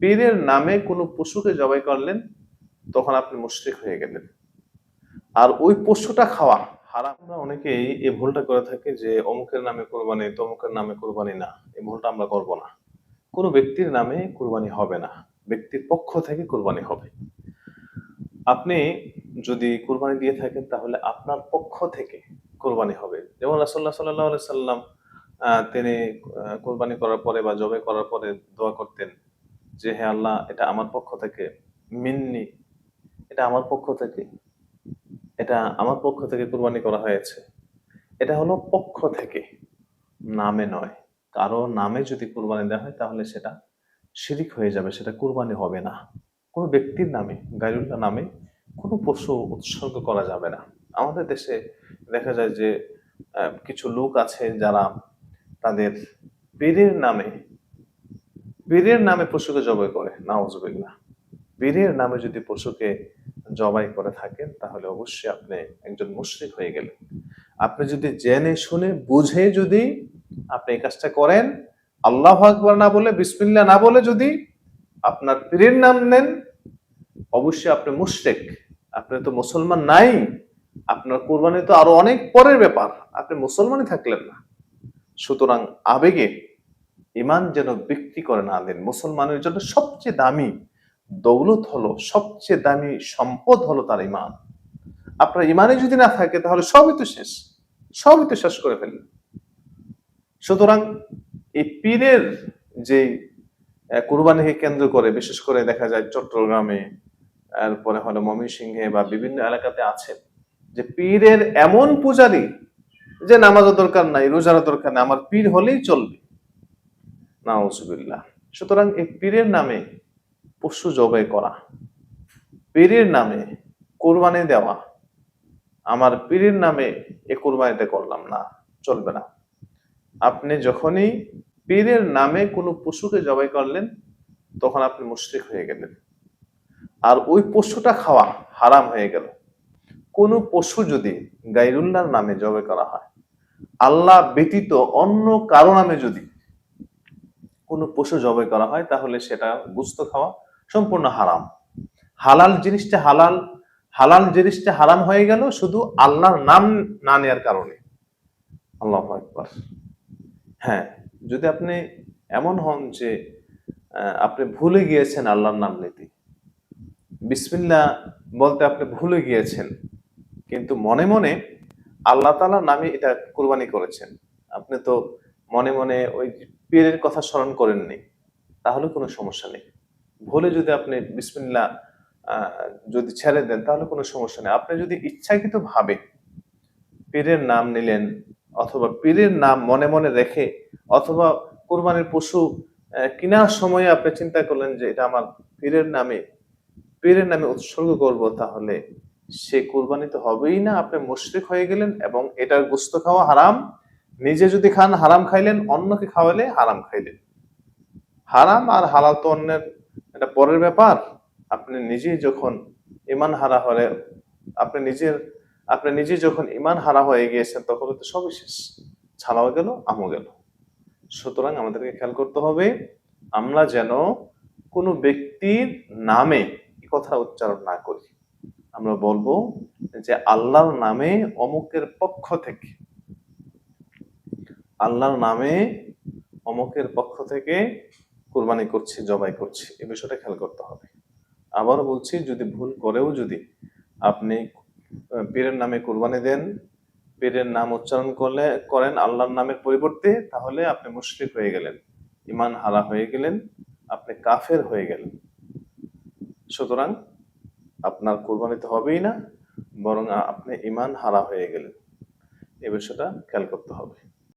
পীরের নামে কোনো পশুকে জবাই করলেন, তখন আপনি মুশরিক হয়ে গেলেন। আর ওই পশুটা খাওয়া, হারাম। আমরা অনেকেই এই ভুলটা করে থাকি যে, অমুকের নামে কোরবানি, তমুকের নামে কোরবানি না। এই ভুলটা আমরা করব না। কোনো ব্যক্তির নামে কোরবানি হবে না। ব্যক্তির পক্ষ থেকে কোরবানি হবে। আপনি যদি কোরবানি দিয়ে থাকেন, তাহলে আপনার পক্ষ থেকে কোরবানি হবে। যেমন রাসল্লাহ সাল্লাহ সাল্লাম তিনি কোরবানি করার পরে বা জবে করার পরে দোয়া করতেন যে হে আল্লাহ, এটা আমার পক্ষ থেকে। মিন্নি, এটা আমার পক্ষ থেকে। এটা আমার পক্ষ থেকে কোরবানি করা হয়েছে। এটা হলো পক্ষ থেকে, নামে নয়। কারও নামে যদি কোরবানি দেওয়া হয়, তাহলে সেটা শিরিক হয়ে যাবে, সেটা কোরবানি হবে না। কোনো ব্যক্তির নামে গাইরুল্লাহ নামে কোনো পশু উৎসর্গ করা যাবে না। আমাদের দেশে দেখা যায় যে কিছু লোক আছে যারা তাদের পীরের নামে পীরের নামে পশুকে জবাই করে নাউজুবিল্লাহ পীরের নামে যদি পশুকে জবাই করে থাকেন, তাহলে অবশ্যই আপনি একজন মুশরিক হয়ে গেলেন। আপনি যদি জেনে শুনে, বুঝে যদি আপনি এই কাজটা করেন, আল্লাহ আকবর না বলে, বিসমিল্লাহ না বলে যদি আপনার পীরের নাম নেন, অবশ্যই আপনি মুশরিক। আপনি তো মুসলমান নাই, আপনার কোরবানি তো আরও অনেক পরের ব্যাপার। আপনি মুসলমানই থাকলেন না। সুতরাং আবেগে ইমান যেন বিক্রি করে না দেন। মুসলমানের জন্য সবচেয়ে দামি দৌলত হলো, সবচেয়ে দামি সম্পদ হলো তার ইমান। আপনার ইমানে যদি না থাকে, তাহলে সবই তো শেষ। সবই তো শেষ করে ফেললেন। সুতরাং এই পীরের যে কুরবানিকে কেন্দ্র করে, বিশেষ করে দেখা যায় চট্টগ্রামে, তারপরে হলো ময়মনসিংহে বা বিভিন্ন এলাকাতে আছে, যে পীরের এমন পূজারি যে নামাজও দরকার নাই রোজারও দরকার নাই, আমার পীর হলেই চলবে। নাউজুবিল্লাহ। সুতরাং এই পীরের নামে পশু জবাই করা, পীরের নামে কোরবানি দেওয়া, আমার পীরের নামে এ কোরবানিটা করলাম না, চলবে না। আপনি যখনই পীরের নামে কোনো পশুকে জবাই করলেন, তখন আপনি মুশরিক হয়ে গেলেন। আর ওই পশুটা খাওয়া হারাম হয়ে গেল। কোনো পশু যদি গাইরুল্লাহর নামে জবাই করা হয়, আল্লাহ ব্যতীত অন্য কারও নামে যদি কোনো পশু জবাই করা হয়, তাহলে সেটা গুস্ত খাওয়া সম্পূর্ণ হারাম। হালাল জিনিসটা হালাল হালাল জিনিসটা হারাম হয়ে গেল শুধু আল্লাহর নাম না নেওয়ার কারণে। আল্লাহ একবার হ্যাঁ যদি আপনি এমন হন যে আপনি ভুলে গিয়েছেন আল্লাহর নাম নিতে বিসমিল্লা বলতে আপনি ভুলে গিয়েছেন, কিন্তু মনে মনে আল্লাহ তালার নামে এটা কোরবানি করেছেন, আপনি তো মনে মনে ওই পীরের কথা স্মরণ করেননি তাহলে কোনো সমস্যা নেই। ভুলে যদি আপনি বিসমিল্লা যদি ছেড়ে দেন, তাহলে কোনো সমস্যা নেই। আপনি যদি ইচ্ছাকৃত ভাবে পীরের নাম নিলেন, অথবা পীরের নাম মনে মনে রেখে, অথবা কোরবানির পশু কেনার সময় আপনি চিন্তা করলেন যে, এটা আমার পীরের নামে পীরের নামে উৎসর্গ করব, তাহলে সে কোরবানি তো হবেই না। আপনি মুশরিক হয়ে গেলেন এবং এটার গোস্ত খাওয়া হারাম। নিজে যদি খান, হারাম খাইলেন, অন্যকে খাওয়ালে হারাম খাইলেন। হারাম আর হালাল তো অন্যের এটা পরের ব্যাপার। আপনি নিজেই যখন ইমান হারা হলে, আপনি নিজের, আপনি নিজে যখন ইমান হারা হয়ে গিয়েছেন, তখন তো সবই শেষ। ছাড়াও গেল, আমও গেল। সুতরাং আমাদেরকে খেয়াল করতে হবে, আমরা যেন কোনো ব্যক্তির নামে কথা উচ্চারণ না করি। আমরা বলব যে আল্লাহর নামে অমুকের পক্ষ থেকে আল্লাহর নামে অমুকের পক্ষ থেকে কোরবানি করছি, জবাই করছি, এ বিষয়টা খেয়াল করতে হবে। আবার বলছি, যদি ভুল করেও যদি আপনি পীরের নামে কোরবানি দেন, পীরের নাম উচ্চারণ করলে, করেন আল্লাহর নামের পরিবর্তে, তাহলে আপনি মুশরিক হয়ে গেলেন। ইমান হারা হয়ে গেলেন, আপনি কাফের হয়ে গেলেন। সুতরাং আপনার কোরবানি তো হবেই না, বরং আপনি ইমান হারা হয়ে গেলেন। এ বিষয়টা খেয়াল করতে হবে।